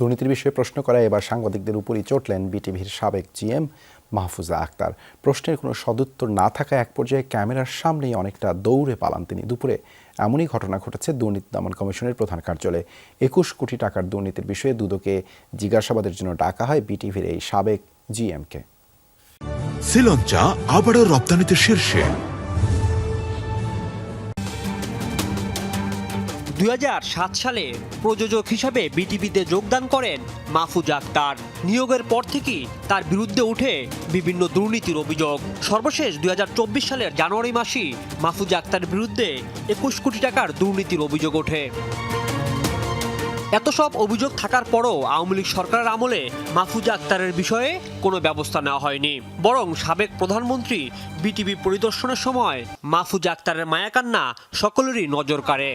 দুর্নীতির বিষয়ে প্রশ্ন করায় এবার সাংবাদিকদের উপরই চটলেন বিটিভির সাবেক জিএম মাহফুজা আক্তার। প্রশ্নের কোনো সদুত্তর না থাকায় এক পর্যায়ে ক্যামেরার সামনেই অনেকটা দৌড়ে পালান তিনি। দুপুরে এমনই ঘটনা ঘটেছে দুর্নীতি দমন কমিশনের প্রধান কার্যালয়ে। একুশ কোটি টাকার দুর্নীতির বিষয়ে দুদকে জিজ্ঞাসাবাদের জন্য ডাকা হয় বিটিভির এই সাবেক জিএমকে। শ্রীলঞ্চা আবারও রপ্তানিতে শীর্ষে। দুই হাজার সাত সালে প্রযোজক হিসাবে বিটিভিতে যোগদান করেন মাহফুজ আক্তার। নিয়োগের পর থেকেই তার বিরুদ্ধে উঠে বিভিন্ন দুর্নীতির অভিযোগ। সর্বশেষ দুই হাজার চব্বিশ সালের জানুয়ারি মাসেই মাহফুজ আক্তার বিরুদ্ধে একুশ কোটি টাকার দুর্নীতির অভিযোগ ওঠে। এত সব অভিযোগ থাকার পরও আওয়ামী লীগ সরকারের আমলে মাহফুজা আক্তারের বিষয়ে কোনো ব্যবস্থা নেওয়া হয়নি। বরং সাবেক প্রধানমন্ত্রী বিটিভি পরিদর্শনের সময় মাহফুজা আক্তারের মায়াকান্না সকলেরই নজর কাড়ে।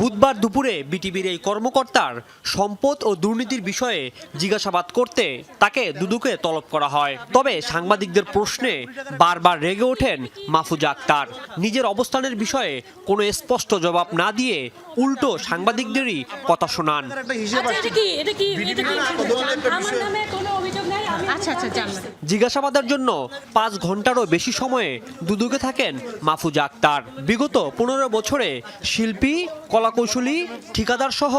বুধবার দুপুরে বিটিভির এই কর্মকর্তার সম্পদ ও দুর্নীতির বিষয়ে জিজ্ঞাসাবাদ করতে তাকে দুদুকে তলব করা হয়। তবে সাংবাদিকদের প্রশ্নে বারবার রেগে ওঠেন মাহফুজা আক্তার। নিজের অবস্থানের বিষয়ে কোনো স্পষ্ট জবাব না দিয়ে উল্টো সাংবাদিকদেরই কথা শোনান। আচ্ছা এটা কি এটা কি এটা কি আমার নামে কোনো অভিযোগ নাই আমি আচ্ছা আচ্ছা জানলাম। জিজ্ঞাসাবাদের জন্য পাঁচ ঘন্টারও বেশি সময়ে দুদুকে থাকেন মাহফুজা আক্তার। বিগত পনেরো বছরে শিল্পী কলাকৌশলী ঠিকাদার সহ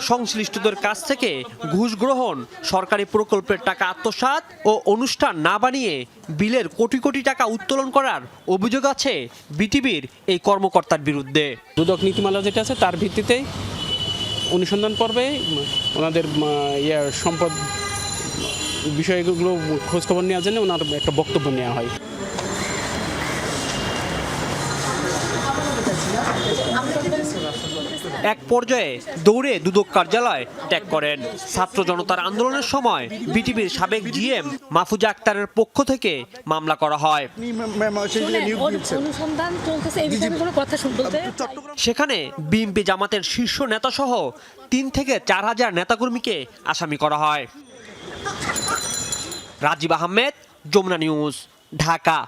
সংশ্লিষ্টদের কাছ থেকে ঘুষ গ্রহণ সরকারি প্রকল্পের টাকা আত্মসাৎ ও অনুষ্ঠান না বানিয়ে বিলের কোটি কোটি টাকা উত্তোলন করার অভিযোগ আছে বিটিভির এই কর্মকর্তার বিরুদ্ধে। দুদক নীতিমালা যেটা আছে তার ভিত্তিতে অনুসন্ধান পর্বে ওনাদের উম, ইয়ে সম্পদ বিষয়গুলো খোঁজখবর নেওয়ার জন্য ওনার একটা বক্তব্য নেওয়া হয়। এক পর্যায়ে দৌড়ে দুদক কার্যালয় ত্যাগ করেন। ছাত্র জনতার আন্দোলনের সময় বিটিভির সাবেক জিএম মাহফুজা আক্তারের পক্ষ থেকে মামলা করা হয়। সেখানে বিএনপি জামাতের শীর্ষ নেতা সহ তিন থেকে চার হাজার নেতাকর্মীকে আসামি করা হয়। রাজীব আহমেদ যমুনা নিউজ ঢাকা।